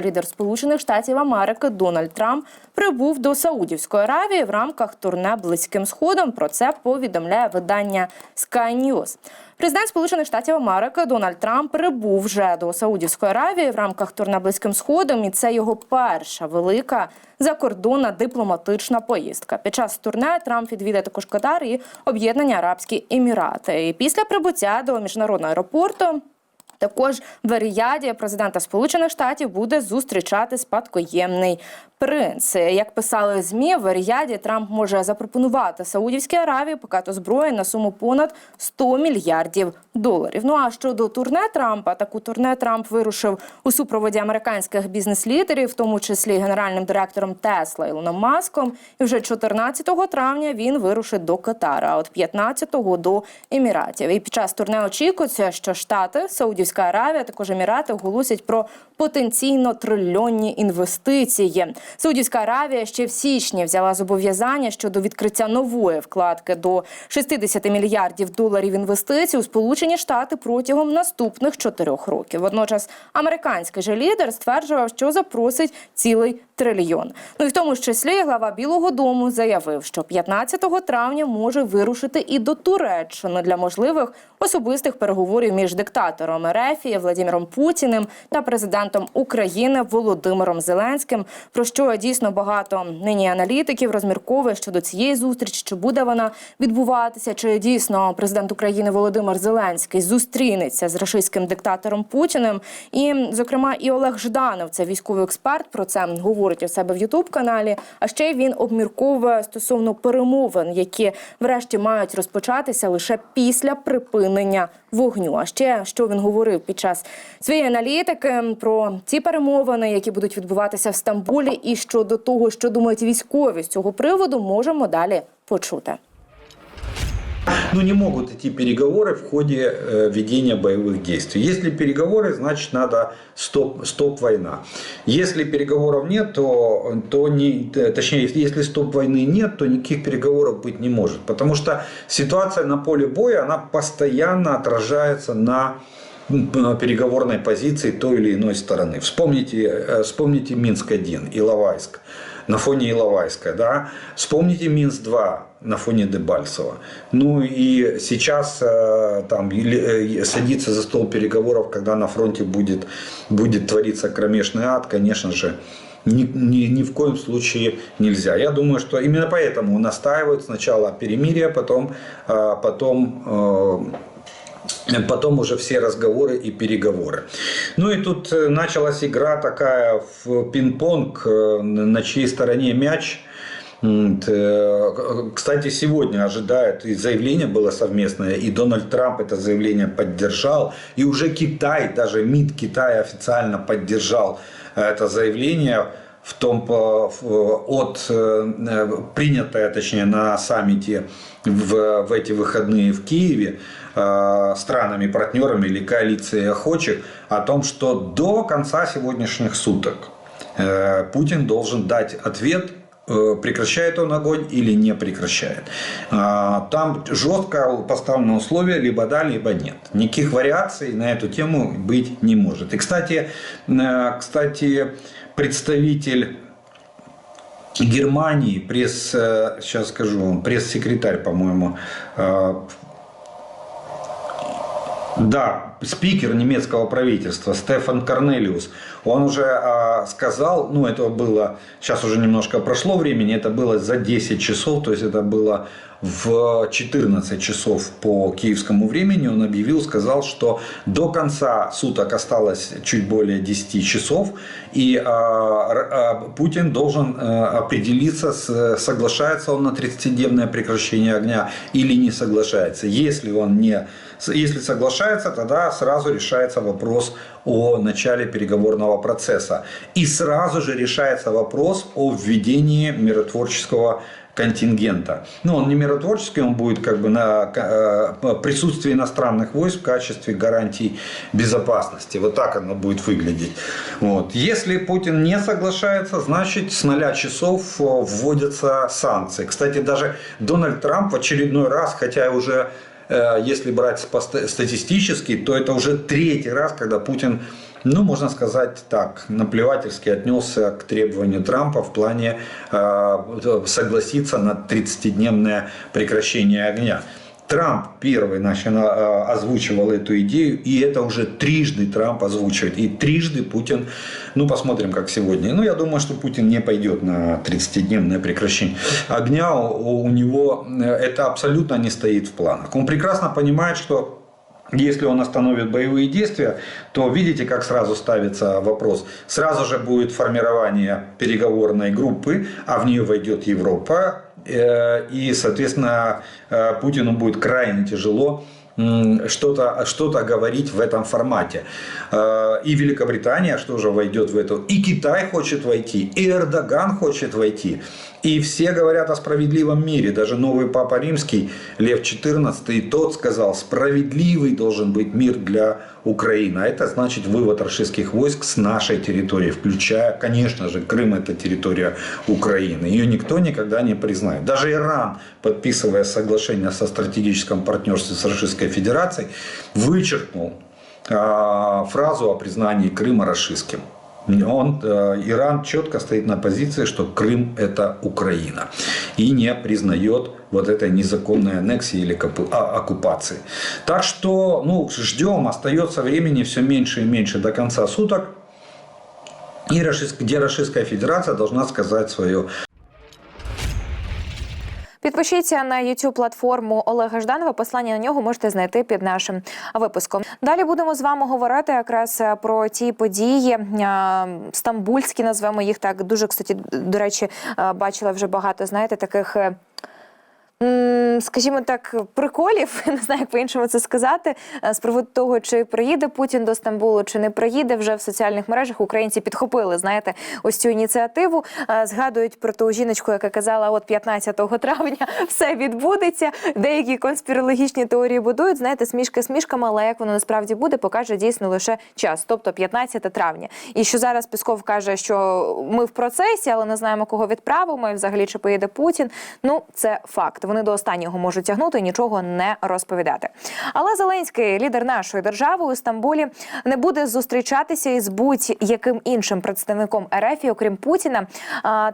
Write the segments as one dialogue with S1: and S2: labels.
S1: Лідер Сполучених Штатів Америки Дональд Трамп прибув до Саудівської Аравії в рамках турне Близьким Сходом. Про це повідомляє видання Sky News. Президент Сполучених Штатів Америки Дональд Трамп прибув вже до Саудівської Аравії в рамках турне Близьким Сходом, і це його перша велика закордонна дипломатична поїздка. Під час турне Трамп відвідає також Катар і Об'єднані Арабські Емірати. І після прибуття до міжнародного аеропорту. Також в Ріяді президента Сполучених Штатів буде зустрічати спадкоємний принц. Як писали змі, в Ріяді Трамп може запропонувати Саудівській Аравії пакету зброї на суму понад 100 мільярдів доларів. Ну а щодо турне Трампа, таку турне Трамп вирушив у супроводі американських бізнес-лідерів, в тому числі генеральним директором Тесла Ілоном Маском. І вже 14 травня він вирушить до Катара, а от 15-го до Еміратів. І під час турне очікується, що Штати, Саудівська Аравія, також Емірати оголосять про потенційно трильйонні інвестиції. Саудівська Аравія ще в січні взяла зобов'язання щодо відкриття нової вкладки до 60 мільярдів доларів інвестицій у Сполучені Штати протягом наступних чотирьох років. Водночас американський же лідер стверджував, що запросить цілий трильйон. Ну і в тому числі глава Білого Дому заявив, що 15 травня може вирушити і до Туреччини для можливих особистих переговорів між диктатором Ерефії Владимиром Путіним та президентом України Володимиром Зеленським. Про що дійсно багато нині аналітиків розмірковує щодо цієї зустрічі, чи буде вона відбуватися, чи дійсно президент України Володимир Зеленський зустрінеться з рашистським диктатором Путіним. І, зокрема, і Олег Жданов, це військовий експерт, про це говорить у себе в Ютуб каналі. А ще він обмірковує стосовно перемовин, які врешті мають розпочатися лише після припинення вогню. А ще що він говорив під час своєї аналітики про ці перемовини, які будуть відбуватися в Стамбулі, і щодо того, що думають військові з цього приводу, можемо далі почути.
S2: Ну, не могут идти переговоры в ходе э, ведения боевых действий. Если переговоры, значит, надо стоп, стоп война. Если переговоров нет, то, то не, т- точнее, если- если стоп войны нет, то никаких переговоров быть не может. Потому что ситуация на поле боя, она постоянно отражается на м, на переговорной позиции той или иной стороны. Вспомните, э, вспомните Минск-1, Иловайск, на фоне Иловайска, да? Вспомните Минск-2 на фоне Дебальцева. Ну и сейчас э, там э, садиться за стол переговоров, когда на фронте будет, будет твориться кромешный ад, конечно же, ни, ни, ни в коем случае нельзя. Я думаю, что именно поэтому настаивают сначала перемирие, потом, потом Потом уже все разговоры и переговоры. Ну и тут э, началась игра такая в пинг-понг, э, на чьей стороне мяч. Э, Кстати, сегодня ожидают, и заявление было совместное, и Дональд Трамп это заявление поддержал, и уже Китай, даже МИД Китая официально поддержал это заявление в том, в- от, э, принятое, точнее, на саммите в, в эти выходные в Киеве э, странами-партнерами или коалицией охочих о том, что до конца сегодняшних суток э, Путин должен дать ответ э, прекращает он огонь или не прекращает. А, Там жестко поставлено условие либо да, либо нет. Никаких вариаций на эту тему быть не может. И, кстати, э, кстати представитель Германии, пресс, э, сейчас скажу вам, пресс-секретарь, по-моему, э, да, спикер немецкого правительства Стефан Корнелиус, он уже а, сказал, ну это было, сейчас уже немножко прошло времени, это было за 10 часов, то есть это было в 14 часов по киевскому времени, он объявил, сказал, что до конца суток осталось чуть более 10 часов, и а, а, Путин должен а, определиться, соглашается он на 30-дневное прекращение огня или не соглашается. Если он не если соглашается, тогда сразу решается вопрос о начале переговорного процесса. И сразу же решается вопрос о введении миротворческого контингента. Ну, он не миротворческий, он будет как бы на э, присутствии иностранных войск в качестве гарантий безопасности. Вот так оно будет выглядеть. Вот. Если Путин не соглашается, значит с 0 часов э, вводятся санкции. Кстати, даже Дональд Трамп в очередной раз, хотя уже э, если брать статистически, то это уже третий раз, когда Путин ну, можно сказать так, наплевательски отнесся к требованию Трампа в плане э, согласиться на 30-дневное прекращение огня. Трамп первый начал, э, озвучивал эту идею, и это уже трижды Трамп озвучивает. И трижды Путин, ну посмотрим, как сегодня. Ну, я думаю, что Путин не пойдет на 30-дневное прекращение огня. У, у него э, это абсолютно не стоит в планах. Он прекрасно понимает, что если он остановит боевые действия, то видите, как сразу ставится вопрос. Сразу же будет формирование переговорной группы, а в нее войдет Европа. э, И, соответственно, э, Путину будет крайне тяжело что-то что говорить в этом формате. Э, И Великобритания что же войдет в это? И Китай хочет войти, и Эрдоган хочет войти. И все говорят о справедливом мире. Даже новый папа римский Лев XIV, тот сказал, справедливый должен быть мир для Украины. А это значит вывод российских войск с нашей территории, включая, конечно же, Крым это территория Украины. Ее никто никогда не признает. Даже Иран, подписывая соглашение со стратегическом партнерстве с Российской Федерацией, вычеркнул а, фразу о признании Крыма российским. Он, э, Иран четко стоит на позиции, что Крым это Украина. И не признает вот этой незаконной аннексии или а, оккупации. Так что ну, ждем, остается времени все меньше и меньше до конца суток. И где Российская Федерация должна сказать свое
S3: Підпишіться на youtube платформу Олега Жданова. Послання на нього можете знайти під нашим випуском. Далі будемо з вами говорити якраз е, про ті події е, стамбульські, назвемо їх так. Дуже кстати, до речі, е, бачила вже багато, знаєте, таких. Скажімо так, приколів, не знаю, як по-іншому це сказати, е, з приводу того, чи приїде Путін до Стамбулу, чи не приїде. Вже в соціальних мережах українці підхопили, знаєте, ось цю ініціативу. Е, Згадують про ту жіночку, яка казала, от 15 травня все відбудеться. Деякі конспірологічні теорії будують. Знаєте, смішки смішками, але як воно насправді буде, покаже дійсно лише час, тобто 15 травня. І що зараз Пісков каже, що ми в процесі, але не знаємо, кого відправимо, і взагалі чи поїде Путін. Ну, це факт. Вони до останнього можуть тягнути нічого не розповідати. Але Зеленський, лідер нашої держави у Стамбулі, не буде зустрічатися із будь-яким іншим представником РФ, окрім Путіна.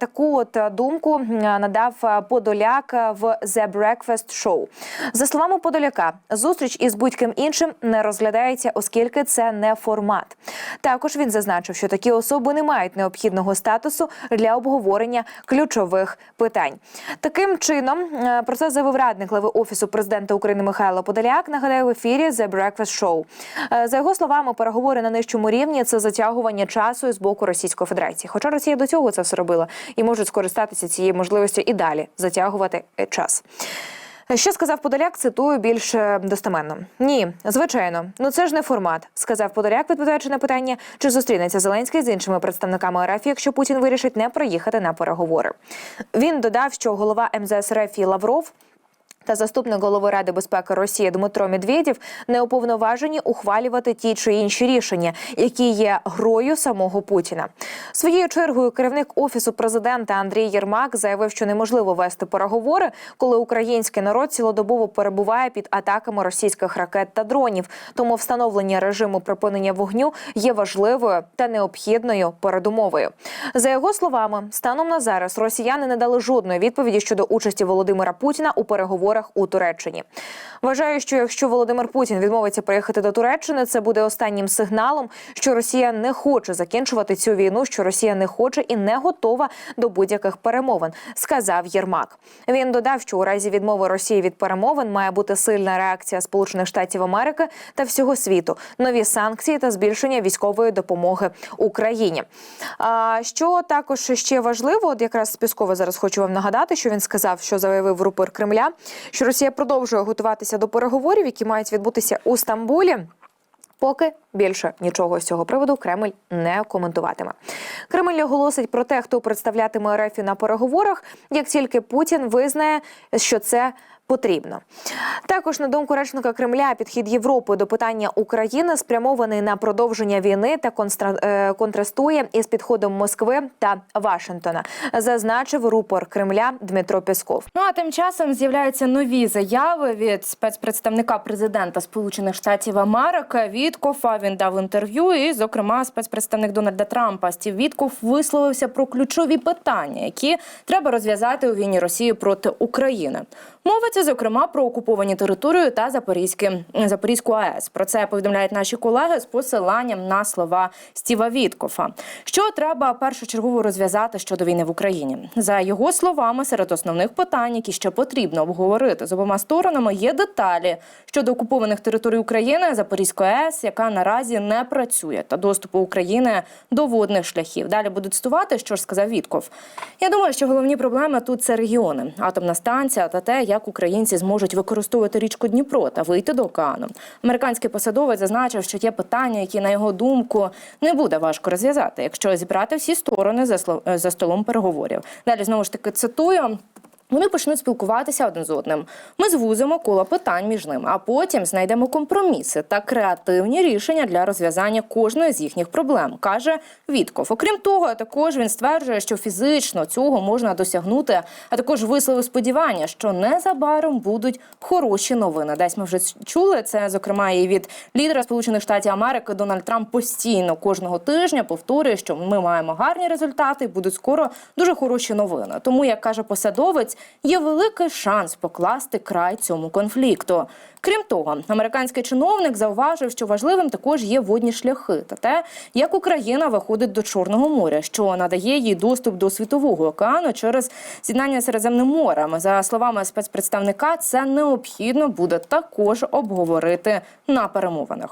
S3: Таку от думку надав Подоляк в The Breakfast Show. За словами Подоляка, зустріч із будь-ким іншим не розглядається, оскільки це не формат. Також він зазначив, що такі особи не мають необхідного статусу для обговорення ключових питань. Таким чином, е, про це заявив радник глави офісу президента України Михайло Подоляк. Нагадаю, в ефірі The Breakfast Show. Е, За його словами, переговори на нижчому рівні це затягування часу з боку Російської Федерації. Хоча Росія до цього це все робила і можуть скористатися цією можливістю і далі затягувати е, час. Що сказав Подоляк, цитую більш е, достеменно. Ні, звичайно, ну це ж не формат, сказав Подоляк, відповідаючи на питання, чи зустрінеться Зеленський з іншими представниками РФ, якщо Путін вирішить не приїхати на переговори. Він додав, що голова МЗС РФ Лавров. Та заступник голови Ради безпеки Росії Дмитро Медведєв не уповноважені ухвалювати ті чи інші рішення, які є грою самого Путіна. Своєю чергою керівник офісу президента Андрій Єрмак заявив, що неможливо вести переговори, коли український народ цілодобово перебуває під атаками російських ракет та дронів. Тому встановлення режиму припинення вогню є важливою та необхідною передумовою. За його словами, станом на зараз росіяни не дали жодної відповіді щодо участі Володимира Путіна у переговорах у Туреччині. Вважаю, що якщо Володимир Путін відмовиться приїхати до Туреччини, це буде останнім сигналом, що Росія не хоче закінчувати цю війну, що Росія не хоче і не готова до будь-яких перемовин, сказав Єрмак. Він додав, що у разі відмови Росії від перемовин має бути сильна реакція Сполучених Штатів Америки та всього світу, нові санкції та збільшення військової допомоги Україні. А що також ще важливо, от якраз Піскова зараз хочу вам нагадати, що він сказав, що заявив рупор Кремля, що Росія продовжує готуватися до переговорів, які мають відбутися у Стамбулі. Поки більше нічого з цього приводу Кремль не коментуватиме. Кремль оголосить про те, хто представлятиме РФ на переговорах, як тільки Путін визнає, що це потрібно. Також на думку речника Кремля, підхід Європи до питання України спрямований на продовження війни та е, контрастує із підходом Москви та Вашингтона, зазначив рупор Кремля Дмитро Пєсков.
S1: Ну а тим часом з'являються нові заяви від спецпредставника президента Сполучених Штатів Америки Віткофа. Він дав інтерв'ю, і, зокрема, спецпредставник Дональда Трампа Стів Вітков висловився про ключові питання, які треба розв'язати у війні Росії проти України. Мовиться зокрема про окуповані території та Запорізьке Запорізьку АЕС. Про це повідомляють наші колеги з посиланням на слова Стіва Віткофа. Що треба першочергово розв'язати щодо війни в Україні? За його словами, серед основних питань, які ще потрібно обговорити з обома сторонами, є деталі щодо окупованих територій України, Запорізької АЕС, яка наразі не працює, та доступу України до водних шляхів. Далі будуть стувати, що ж сказав Вітков. Я думаю, що головні проблеми тут це регіони, атомна станція та те, як українці зможуть використовувати річку Дніпро та вийти до океану. Американський посадовець зазначив, що є питання, які на його думку не буде важко розв'язати, якщо зібрати всі сторони за столом переговорів. Далі знову ж таки цитую. Вони почнуть спілкуватися один з одним. Ми звузимо коло питань між ними, а потім знайдемо компроміси та креативні рішення для розв'язання кожної з їхніх проблем, каже Вітков. Окрім того, також він стверджує, що фізично цього можна досягнути, а також висловив сподівання, що незабаром будуть хороші новини. Десь ми вже чули це, зокрема, і від лідера Сполучених Штатів Америки Дональд Трамп постійно кожного тижня повторює, що ми маємо гарні результати, будуть скоро дуже хороші новини. Тому, як каже посадовець, є великий шанс покласти край цьому конфлікту. Крім того, американський чиновник зауважив, що важливим також є водні шляхи та те, як Україна виходить до Чорного моря, що надає їй доступ до світового океану через з'єднання Середземним морем. За словами спецпредставника, це необхідно буде також обговорити на перемовинах.